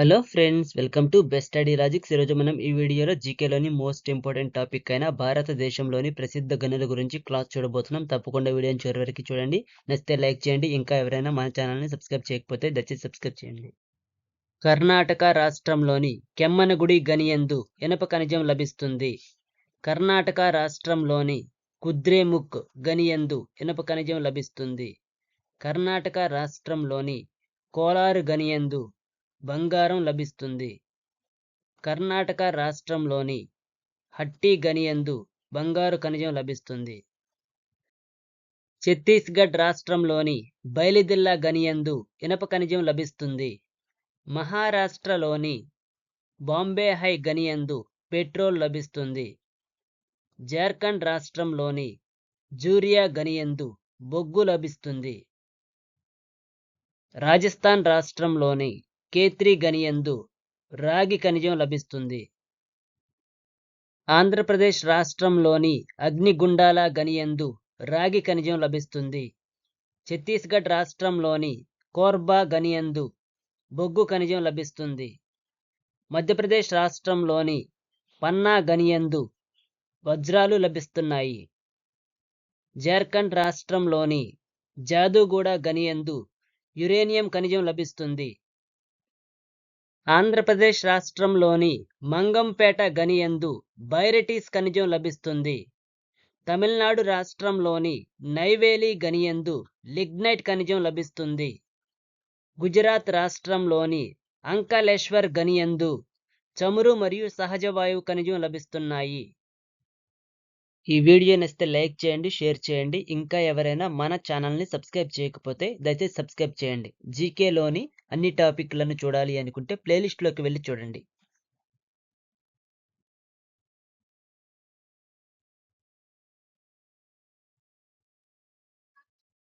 Hello friends welcome to best study logics ఈరోజు మనం ఈ వీడియోలో జీకేలోని మోస్ట్ ఇంపార్టెంట్ టాపిక్ అయిన భారతదేశంలోని ప్రసిద్ధ గనుల గురించి క్లాస్ చూడబోతున్నాం. తప్పకుండా వీడియోని చివరి వరకు చూడండి. నచ్చితే లైక్ చేయండి. ఇంకా ఎవరైనా మన ఛానల్ని సబ్స్క్రైబ్ చేయకపోతే దయచేసి సబ్స్క్రైబ్ చేయండి. కర్ణాటక రాష్ట్రంలోని కెమ్మనగుడి గనియందు ఇనప ఖనిజం లభిస్తుంది. కర్ణాటక రాష్ట్రంలోని కుద్రేముక్ గనియందు ఇనప ఖనిజం లభిస్తుంది. కర్ణాటక రాష్ట్రంలోని కోలారు గనియందు బంగారం లభిస్తుంది. కర్ణాటక రాష్ట్రంలోని హట్టి గనియందు బంగారు ఖనిజం లభిస్తుంది. ఛత్తీస్గఢ్ రాష్ట్రంలోని బయలిదిల్లా గనియందు ఇనప ఖనిజం లభిస్తుంది. మహారాష్ట్రలోని బాంబే హై గనియందు పెట్రోల్ లభిస్తుంది. జార్ఖండ్ రాష్ట్రంలోని జూరియా గనియందు బొగ్గు లభిస్తుంది. రాజస్థాన్ రాష్ట్రంలోని కేత్రి గనియందు రాగి ఖనిజం లభిస్తుంది. ఆంధ్రప్రదేశ్ రాష్ట్రంలోని అగ్నిగుండాల గనియందు రాగి ఖనిజం లభిస్తుంది. ఛత్తీస్గఢ్ రాష్ట్రంలోని కోర్బా గనియందు బొగ్గు ఖనిజం లభిస్తుంది. మధ్యప్రదేశ్ రాష్ట్రంలోని పన్నా గనియందు వజ్రాలు లభిస్తున్నాయి. జార్ఖండ్ రాష్ట్రంలోని జాదూగూడ గనియందు యురేనియం ఖనిజం లభిస్తుంది. ఆంధ్రప్రదేశ్ రాష్ట్రంలోని మంగంపేట గనియందు బైరటీస్ ఖనిజం లభిస్తుంది. తమిళనాడు రాష్ట్రంలోని నైవేలి గనియందు లిగ్నైట్ ఖనిజం లభిస్తుంది. గుజరాత్ రాష్ట్రంలోని అంకలేశ్వర్ గనియందు చమురు మరియు సహజ వాయువు ఖనిజం లభిస్తున్నాయి. ఈ వీడియో నచ్చితే లైక్ చేయండి షేర్ చేయండి. ఇంకా ఎవరైనా మన ఛానల్ని సబ్స్క్రైబ్ చేయకపోతే దయచేసి సబ్స్క్రైబ్ చేయండి. జీకేలోని అన్ని టాపిక్లను చూడాలి అనుకుంటే ప్లేలిస్ట్లోకి వెళ్ళి చూడండి.